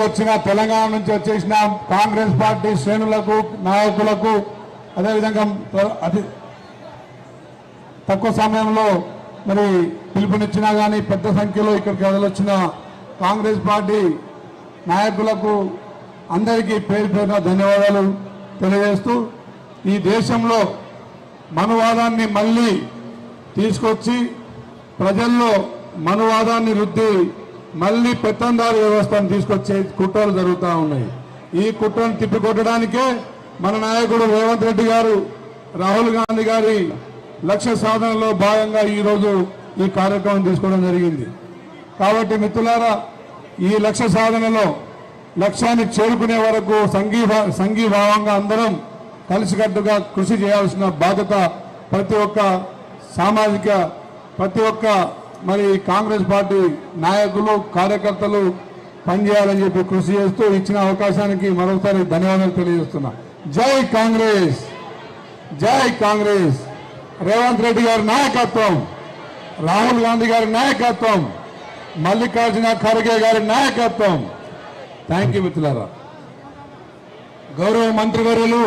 వచ్చిన తెలంగాణ నుంచి వచ్చేసిన కాంగ్రెస్ పార్టీ శ్రేణులకు నాయకులకు అదేవిధంగా అతి తక్కువ సమయంలో మరి పిలుపునిచ్చినా కానీ పెద్ద సంఖ్యలో ఇక్కడికి వదిలొచ్చిన కాంగ్రెస్ పార్టీ నాయకులకు అందరికీ పేరు పేరున ధన్యవాదాలు తెలియజేస్తూ ఈ దేశంలో మనువాదాన్ని మళ్ళీ తీసుకొచ్చి ప్రజల్లో మనువాదాన్ని రుద్ది మళ్ళీ పెత్తందారు వ్యవస్థను తీసుకొచ్చే కుట్రలు జరుగుతూ ఉన్నాయి. ఈ కుట్రను తిప్పికొట్టడానికే మన నాయకుడు రేవంత్ రెడ్డి గారు రాహుల్ గాంధీ గారి లక్ష్య సాధనలో భాగంగా ఈరోజు ఈ కార్యక్రమం తీసుకోవడం జరిగింది. కాబట్టి మిత్రులారా ఈ లక్ష్య సాధనలో లక్ష్యాన్ని చేరుకునే వరకు సంఘీభా సంఘీభావంగా అందరం కలిసికట్టుగా కృషి చేయాల్సిన బాధ్యత ప్రతి ఒక్క సామాజిక ప్రతి ఒక్క మరి కాంగ్రెస్ పార్టీ నాయకులు కార్యకర్తలు పనిచేయాలని చెప్పి కృషి చేస్తూ ఇచ్చిన అవకాశానికి మరోసారి ధన్యవాదాలు తెలియజేస్తున్నా. జై కాంగ్రెస్! జై కాంగ్రెస్! రేవంత్ రెడ్డి గారి నాయకత్వం రాహుల్ గాంధీ గారి నాయకత్వం మల్లికార్జున ఖర్గే గారి నాయకత్వం. థ్యాంక్ యూ మిత్రులారా. గౌరవ మంత్రివర్యులు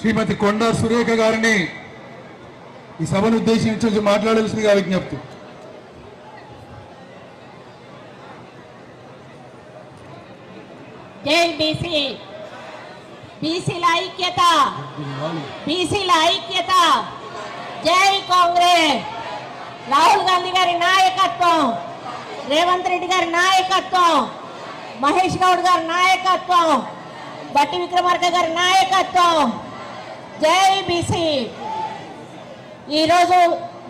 శ్రీమతి కొండా సురేఖ గారిని ఈ సభను ఉద్దేశించి మాట్లాడాల్సిందిగా విజ్ఞప్తి. జై బీసీ. బీసీల ఐక్యత. బీసీల ఐక్యత. జై కాంగ్రెస్. రాహుల్ గాంధీ గారి నాయకత్వం. రేవంత్ రెడ్డి గారి నాయకత్వం. మహేష్ గౌడ్ గారి నాయకత్వం. బట్టి విక్రమార్క గారి నాయకత్వం. జై బీసీ. ఈరోజు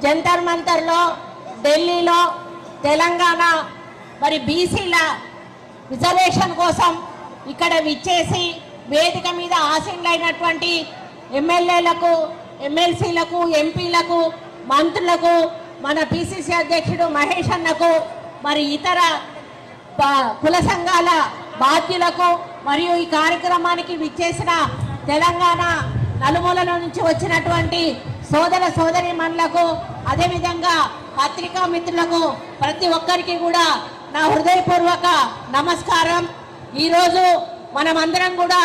జంతర్ మంతర్లో ఢిల్లీలో తెలంగాణ మరి బీసీల రిజర్వేషన్ కోసం ఇక్కడ విచ్చేసి వేదిక మీద ఆసీనులైనటువంటి ఎమ్మెల్యేలకు ఎమ్మెల్సీలకు ఎంపీలకు మంత్రులకు మన పిసిసి అధ్యక్షుడు మహేష్ అన్నకు మరి ఇతర ప- కుల సంఘాల బాధ్యులకు మరియు ఈ కార్యక్రమానికి విచ్చేసిన తెలంగాణ నలుమూలల నుంచి వచ్చినటువంటి సోదర సోదరి మనులకు అదేవిధంగా పత్రికా మిత్రులకు ప్రతి ఒక్కరికి కూడా నా హృదయపూర్వక నమస్కారం. ఈరోజు మనమందరం కూడా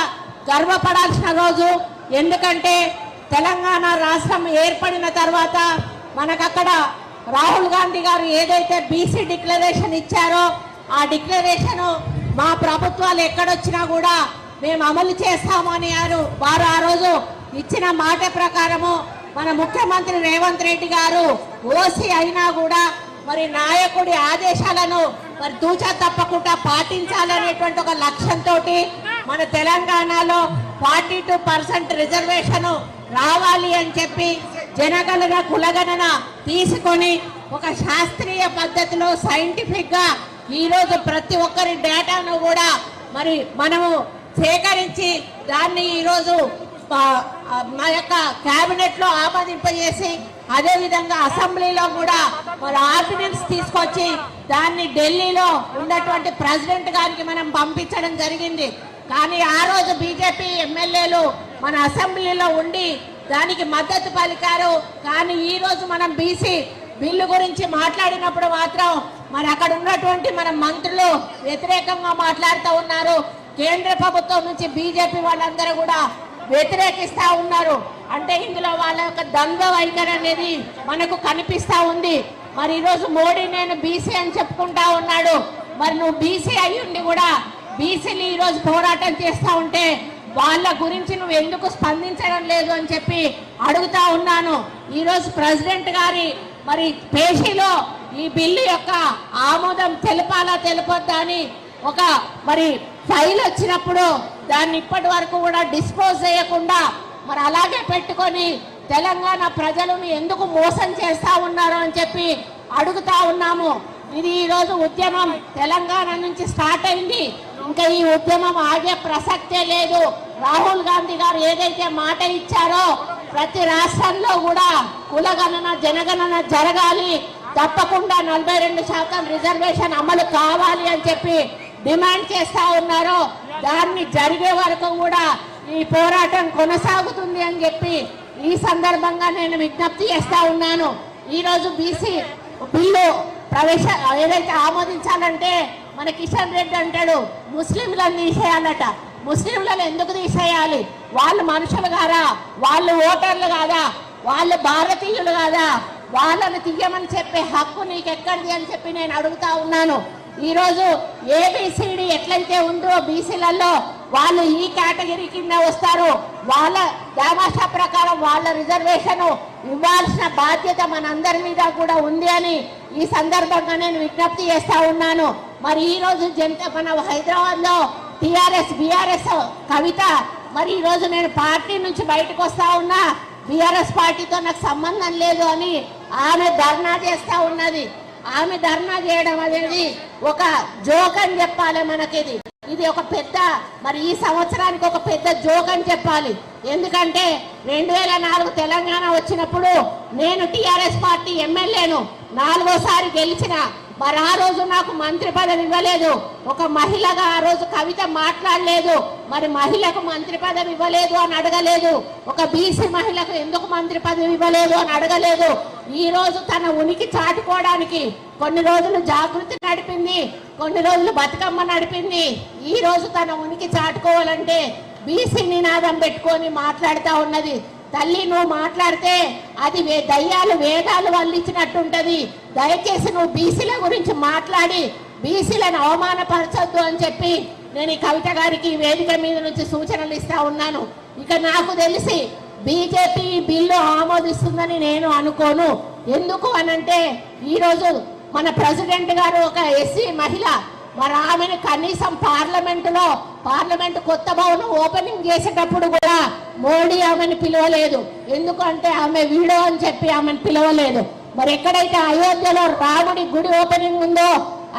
గర్వపడాల్సిన రోజు. ఎందుకంటే తెలంగాణ రాష్ట్రం ఏర్పడిన తర్వాత మనకక్కడ రాహుల్ గాంధీ గారు ఏదైతే బీసీ డిక్లరేషన్ ఇచ్చారో ఆ డిక్లరేషన్ మా ప్రభుత్వాలు ఎక్కడొచ్చినా కూడా మేము అమలు చేస్తామని వారు వారు ఆ రోజు ఇచ్చిన మాట ప్రకారము మన ముఖ్యమంత్రి రేవంత్ రెడ్డి గారు ఓసీ అయినా కూడా మరి నాయకుడి ఆదేశాలను మరి తూచా తప్పకుండా పాటించాలనేటువంటి ఒక లక్ష్యంతో మన తెలంగాణలో ఫార్టీ టూ పర్సెంట్ రిజర్వేషన్ రావాలి అని చెప్పి జనగణన కులగణన తీసుకొని ఒక శాస్త్రీయ పద్ధతిలో సైంటిఫిక్గా ఈరోజు ప్రతి ఒక్కరి డేటాను కూడా మరి మనము సేకరించి దాన్ని ఈరోజు మా యొక్క కేబినెట్లో ఆమోదింపజేసి అదేవిధంగా అసెంబ్లీలో కూడా మరి ఆర్డినెన్స్ తీసుకొచ్చి దాన్ని ఢిల్లీలో ఉన్నటువంటి ప్రెసిడెంట్ గారికి మనం పంపించడం జరిగింది. కానీ ఆ రోజు బీజేపీ ఎమ్మెల్యేలు మన అసెంబ్లీలో ఉండి దానికి మద్దతు పలికారు. కానీ ఈ రోజు మనం బీసీ బిల్లు గురించి మాట్లాడినప్పుడు మాత్రం మరి అక్కడ ఉన్నటువంటి మన మంత్రులు వ్యతిరేకంగా మాట్లాడుతూ ఉన్నారు. కేంద్ర ప్రభుత్వం నుంచి బీజేపీ వాళ్ళందరూ కూడా వ్యతిరేకిస్తా ఉన్నారు. అంటే ఇందులో వాళ్ళ యొక్క ద్వంద్వ వైఖరి అనేది మనకు కనిపిస్తా ఉంది. మరి ఈరోజు మోడీ నేను బీసీ అని చెప్పుకుంటా ఉన్నాడు. మరి నువ్వు బీసీ అయ్యుండి కూడా బీసీలు ఈరోజు పోరాటం చేస్తూ ఉంటే వాళ్ళ గురించి నువ్వు ఎందుకు స్పందించడం లేదు అని చెప్పి అడుగుతా ఉన్నాను. ఈరోజు ప్రెసిడెంట్ గారి మరి పేషీలో ఈ బిల్లు యొక్క ఆమోదం తెలపాలా తెలపొద్దా అని ఒక మరి ఫైల్ వచ్చినప్పుడు దాన్ని ఇప్పటి వరకు కూడా డిస్పోజ్ చేయకుండా మరి అలాగే పెట్టుకొని తెలంగాణ ప్రజలను ఎందుకు మోసం చేస్తా ఉన్నారు అని చెప్పి అడుగుతా ఉన్నాము. ఇది ఈరోజు ఉద్యమం తెలంగాణ నుంచి స్టార్ట్ అయింది. ఇంకా ఈ ఉద్యమం ఆగే ప్రసక్తే లేదు. రాహుల్ గాంధీ గారు ఏదైతే మాట ఇచ్చారో ప్రతి రాష్ట్రంలో కూడా కులగణన జనగణన జరగాలి. తప్పకుండా నలభై రెండు శాతం రిజర్వేషన్ అమలు కావాలి అని చెప్పి డిమాండ్ చేస్తా ఉన్నారో దాన్ని జరిగే వరకు కూడా ఈ పోరాటం కొనసాగుతుంది అని చెప్పి ఈ సందర్భంగా నేను విజ్ఞప్తి చేస్తా ఉన్నాను. ఈ రోజు బీసీ బిల్లు ప్రవేశ ఏదైతే ఆమోదించాలంటే మన కిషన్ రెడ్డి అంటాడు ముస్లింలను తీసేయాలట. ముస్లింలను ఎందుకు తీసేయాలి? వాళ్ళు మనుషులు కాదా? వాళ్ళు ఓటర్లు కాదా? వాళ్ళు భారతీయులు కాదా? వాళ్ళని తీయమని చెప్పే హక్కు నీకు ఎక్కడిది అని చెప్పి నేను అడుగుతా ఉన్నాను. ఈరోజు ఏబిసిడి ఎట్లయితే ఉందో బీసీలలో వాళ్ళు ఈ కేటగిరీ కింద వస్తారు. వాళ్ళ దామాషా ప్రకారం వాళ్ళ రిజర్వేషన్ ఇవ్వాల్సిన బాధ్యత మనందరి మీద కూడా ఉంది అని ఈ సందర్భంగా నేను విజ్ఞప్తి చేస్తా ఉన్నాను. మరి ఈ రోజు జనత మన హైదరాబాద్లో టిఆర్ఎస్ బీఆర్ఎస్ కవిత మరి ఈరోజు నేను పార్టీ నుంచి బయటకు వస్తా ఉన్నా బిఆర్ఎస్ పార్టీతో నాకు సంబంధం లేదు అని ఆమె ధర్నా చేస్తా ఉన్నది. ఆమె ధర్నా చేయడం అనేది ఒక జోక్ అని చెప్పాలి మనకిది. ఇది ఒక పెద్ద మరి ఈ సంవత్సరానికి ఒక పెద్ద జోక్ అని చెప్పాలి. ఎందుకంటే రెండు వేల నాలుగు తెలంగాణ వచ్చినప్పుడు నేను టిఆర్ఎస్ పార్టీ ఎమ్మెల్యేను. నాలుగోసారి గెలిచిన మరి ఆ రోజు నాకు మంత్రి పదవి ఇవ్వలేదు. ఒక మహిళగా ఆ రోజు కవిత మాట్లాడలేదు. మరి మహిళకు మంత్రి పదవి ఇవ్వలేదు అని అడగలేదు. ఒక బీసీ మహిళకు ఎందుకు మంత్రి పదవి ఇవ్వలేదు అని అడగలేదు. ఈ రోజు తన ఉనికి చాటుకోవడానికి కొన్ని రోజులు జాగృతి నడిపింది. కొన్ని రోజులు బతుకమ్మ నడిపింది. ఈ రోజు తన ఉనికి చాటుకోవాలంటే బీసీ నినాదం పెట్టుకొని మాట్లాడుతూ ఉన్నది. తల్లి నువ్వు మాట్లాడితే అది వే దయ్యాలు వేదాలు వల్లించినట్టుంటది. దయచేసి నువ్వు బీసీల గురించి మాట్లాడి బీసీలను అవమానపరచొద్దు అని చెప్పి నేను ఈ కవిత గారికి వేదిక మీద నుంచి సూచనలు ఇస్తా ఉన్నాను. ఇక నాకు తెలిసి బీజేపీ బిల్లు ఆమోదిస్తుందని నేను అనుకోను. ఎందుకు అనంటే ఈరోజు మన ప్రెసిడెంట్ గారు ఒక ఎస్సీ మహిళ మరి ఆమెను కనీసం పార్లమెంటులో పార్లమెంట్ కొత్త భవనం ఓపెనింగ్ చేసేటప్పుడు కూడా మోడీ ఆమెను పిలవలేదు. ఎందుకంటే ఆమె వీడో అని చెప్పి ఆమెను పిలవలేదు. మరి ఎక్కడైతే అయోధ్యలో రాముడి గుడి ఓపెనింగ్ ఉందో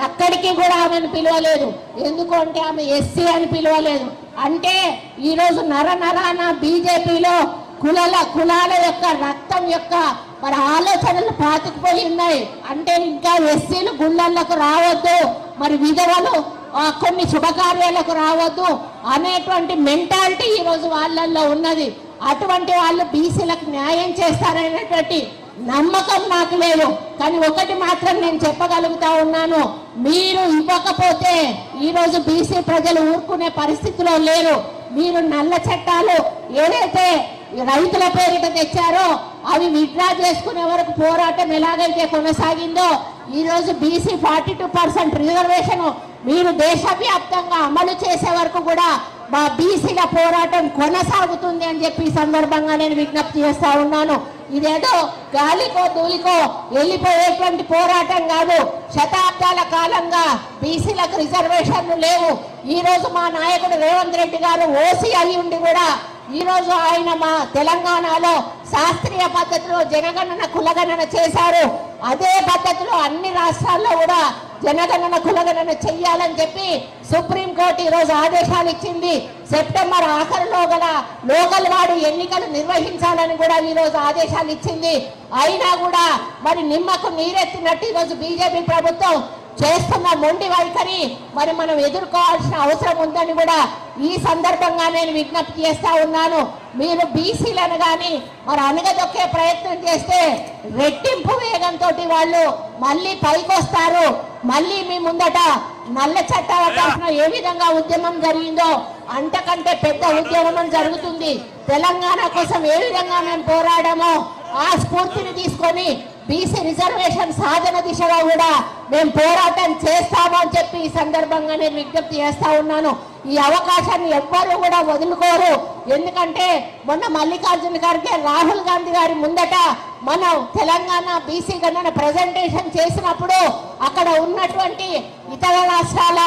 అక్కడికి కూడా ఆమెను పిలవలేదు. ఎందుకంటే ఆమె ఎస్సీ అని పిలవలేదు. అంటే ఈరోజు నర నరాన బీజేపీలో కులాల కులాల యొక్క రక్తం యొక్క మరి ఆలోచనలు పాతుకుపోయి ఉన్నాయి. అంటే ఇంకా ఎస్సీలు గుళ్ళలకు రావద్దు. మరి విధవలు కొన్ని శుభకార్యాలకు రావద్దు అనేటువంటి మెంటాలిటీ ఈ రోజు వాళ్ళల్లో ఉన్నది. అటువంటి వాళ్ళు బీసీలకు న్యాయం చేస్తారనేటువంటి నమ్మకం నాకు లేదు. కానీ ఒకటి మాత్రం నేను చెప్పగలుగుతా ఉన్నాను. మీరు ఇవ్వకపోతే ఈరోజు బీసీ ప్రజలు ఊరుకునే పరిస్థితిలో లేరు. మీరు నల్ల చట్టాలు ఏదైతే రైతుల పేరిట తెచ్చారో అవి విత్డ్రా చేసుకునే వరకు పోరాటం ఎలాగైతే కొనసాగిందో ఈరోజు BC forty two percent reservation మీరు దేశవ్యాప్తంగా అమలు చేసే వరకు కూడా మా బీసీల పోరాటం కొనసాగుతుంది అని చెప్పి ఈ సందర్భంగా నేను విజ్ఞప్తి చేస్తా ఉన్నాను. ఇదేదో గాలికో దూలికో వెళ్ళిపోయేటువంటి పోరాటం కాదు. శతాబ్దాల కాలంగా బీసీలకు రిజర్వేషన్లు లేవు. ఈరోజు మా నాయకుడు రేవంత్ రెడ్డి గారు ఓసీ అయి ఉండి కూడా ఈరోజు ఆయన మా తెలంగాణలో శాస్త్రీయ పద్ధతిలో జనగణన కులగణన చేశారు. అదే పద్ధతిలో అన్ని రాష్ట్రాల్లో కూడా జనగణన కులగణన చెయ్యాలని చెప్పి సుప్రీంకోర్టు ఈ రోజు ఆదేశాలు ఇచ్చింది. సెప్టెంబర్ ఆఖరిలో గల లోకల్ వాడు ఎన్నికలు నిర్వహించాలని కూడా ఈరోజు ఆదేశాలు ఇచ్చింది. అయినా కూడా మరి నిమ్మకు నీరెత్తినట్టు ఈ రోజు బీజేపీ ప్రభుత్వం చేస్తున్న మొండి వైఖరి మరి మనం ఎదుర్కోవాల్సిన అవసరం ఉందని కూడా ఈ సందర్భంగా నేను విజ్ఞప్తి చేస్తా ఉన్నాను. మీరు బీసీలను కానీ మరి అనగదొక్కే ప్రయత్నం చేస్తే రెట్టింపు వేగంతో వాళ్ళు మళ్ళీ పైకొస్తారు. మళ్ళీ మీ ముందట నల్ల చట్టాల తరఫున ఏ విధంగా ఉద్యమం జరిగిందో అంతకంటే పెద్ద ఉద్యమం జరుగుతుంది. తెలంగాణ కోసం ఏ విధంగా మేము పోరాడమో ఆ స్ఫూర్తిని తీసుకొని బీసీ రిజర్వేషన్ సాధన దిశగా కూడా మేము పోరాటం చేస్తాము అని చెప్పి ఈ సందర్భంగా నేను విజ్ఞప్తి చేస్తా ఉన్నాను. ఈ అవకాశాన్ని ఎవ్వరూ కూడా వదులుకోరు. ఎందుకంటే మొన్న మల్లికార్జున ఖర్గే రాహుల్ గాంధీ గారి ముందట మనం తెలంగాణ బీసీ గణన ప్రజెంటేషన్ చేసినప్పుడు అక్కడ ఉన్నటువంటి ఇతర రాష్ట్రాల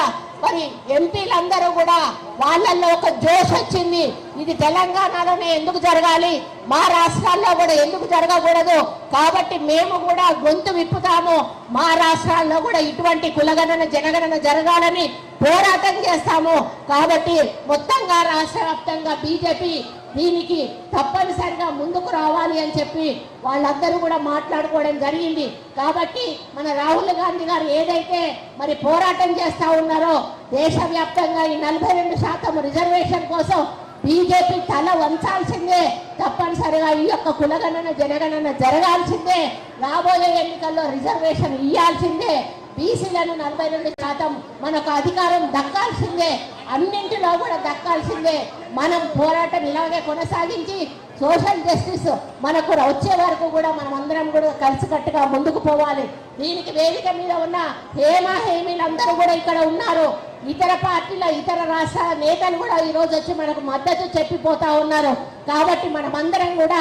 మరి ఎంపీలందరూ కూడా వాళ్ళల్లో ఒక జోష్ వచ్చింది. ఇది తెలంగాణలోనే ఎందుకు జరగాలి? మా రాష్ట్రాల్లో కూడా ఎందుకు జరగకూడదు? కాబట్టి మేము కూడా గొంతు విప్పుతాము. మా రాష్ట్రాల్లో కూడా ఇటువంటి కులగణన జనగణన జరగాలని పోరాటం చేస్తాము. కాబట్టి మొత్తంగా రాష్ట్ర వ్యాప్తంగా బీజేపీ దీనికి తప్పనిసరిగా ముందుకు రావాలి అని చెప్పి వాళ్ళందరూ కూడా మాట్లాడుకోవడం జరిగింది. కాబట్టి మన రాహుల్ గాంధీ గారు ఏదైతే మరి పోరాటం చేస్తూ ఉన్నారో దేశవ్యాప్తంగా ఈ నలభై రెండు శాతం రిజర్వేషన్ కోసం బీజేపీ తల వంచాల్సిందే. తప్పనిసరిగా ఈ యొక్క కులగణన జనగణన జరగాల్సిందే. రాబోయే ఎన్నికల్లో రిజర్వేషన్ ఇయ్యాల్సిందే. బీసీలను నలభై రెండు శాతం మనకు అధికారం దక్కాల్సిందే. అన్నింటిలో కూడా దక్కాల్సిందే. మనం పోరాటం ఇలాగే కొనసాగించి సోషల్ జస్టిస్ మనకు వచ్చే వరకు కూడా మనం అందరం కూడా కలిసికట్టుగా ముందుకు పోవాలి. దీనికి వేదిక మీద ఉన్న హేమ హేమీలందరూ కూడా ఇక్కడ ఉన్నారు. ఇతర పార్టీల ఇతర రాష్ట్రాల నేతలు కూడా ఈరోజు వచ్చి మనకు మద్దతు చెప్పిపోతా ఉన్నారు. కాబట్టి మనమందరం కూడా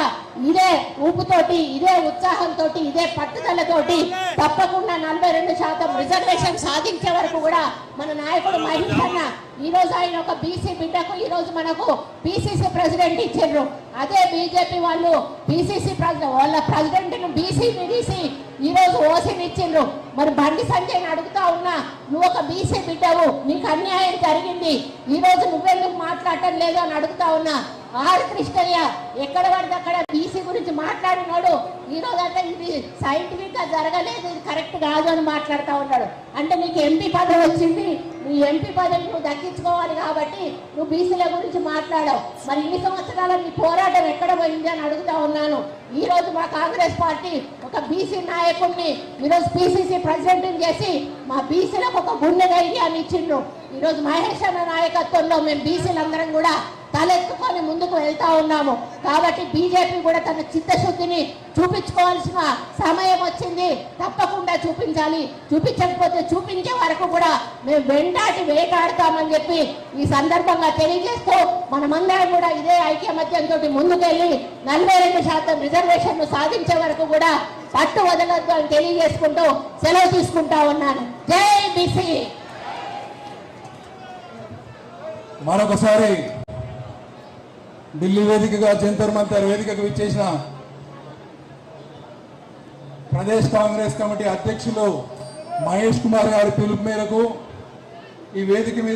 ఇదే ఊపుతోటి ఇదే ఉత్సాహంతో ఇదే పట్టుదలతోటి తప్పకుండా నలభై రెండు శాతం రిజర్వేషన్ సాధించే వరకు కూడా మన నాయకుడు మహిళన్న ఈరోజు ఆయన ఒక బీసీ బిడ్డకు ఈ రోజు మనకు బీసీసీ ప్రెసిడెంట్ ఇచ్చిండ్రు అదే బీజేపీ వాళ్ళు బీసీసీ ప్రెసిడెంట్ వాళ్ళ ప్రెసిడెంట్ను బీసీ తీసి ఈరోజు ఓసీని ఇచ్చిండ్రు మరి బండి సంజయ్ అడుగుతా ఉన్నా నువ్వు ఒక బీసీ బిడ్డవు నీకు అన్యాయం జరిగింది. ఈ రోజు నువ్వెందుకు మాట్లాడటం లేదు? అని అడుగుతా ఉన్నా. ఆరు కృష్ణయ్య ఎక్కడ పడితే అక్కడ బీసీ గురించి మాట్లాడినాడు. ఈ రోజు అంటే ఇది సైంటిఫిక్గా జరగలేదు ఇది కరెక్ట్ కాదు అని మాట్లాడుతూ ఉన్నాడు. అంటే నీకు ఎంపీ పదవి వచ్చింది. నీ ఎంపీ పదవి నువ్వు దక్కించుకోవాలి కాబట్టి నువ్వు బీసీల గురించి మాట్లాడావు. మరి ఇన్ని సంవత్సరాల నీ పోరాటం ఎక్కడ పోయింది? అని అడుగుతా ఉన్నాను. ఈ రోజు మా కాంగ్రెస్ పార్టీ ఒక బీసీ నాయకుడిని ఈరోజు పీసీసీ ప్రెసిడెంట్ని చేసి మా బీసీలకు ఒక గుండె ధైర్యాన్ని ఇచ్చిండ్రు. ఈరోజు మహేష్ అన్న నాయకత్వంలో మేము బీసీలందరం కూడా తలెత్తుకొని ముందుకు వెళ్తా ఉన్నాము. కాబట్టి బీజేపీ కూడా తన చిత్తశుద్ధిని చూపించుకోవాల్సిన సమయం వచ్చింది. తప్పకుండా చూపించాలి. చూపించకపోతే చూపించే వరకు కూడా మేము వెంటాటి వేటాడతామని చెప్పి ఈ సందర్భంగా తెలియజేస్తూ మనమందరం కూడా ఇదే ఐక్యమత్యంతో ముందుకెళ్ళి నలభై రెండు శాతం రిజర్వేషన్ సాధించే వరకు కూడా పట్టు వదలొద్దు అని తెలియజేసుకుంటూ సెలవు తీసుకుంటా ఉన్నాను. జై బీసీ. మరొకసారి ఢిల్లీ వేదికగా జంతర్ మంతర్ వేదికకు విచ్చేసిన ప్రదేశ్ కాంగ్రెస్ కమిటీ అధ్యక్షులు మహేష్ కుమార్ గారి పిలుపు మేరకు ఈ వేదిక మీద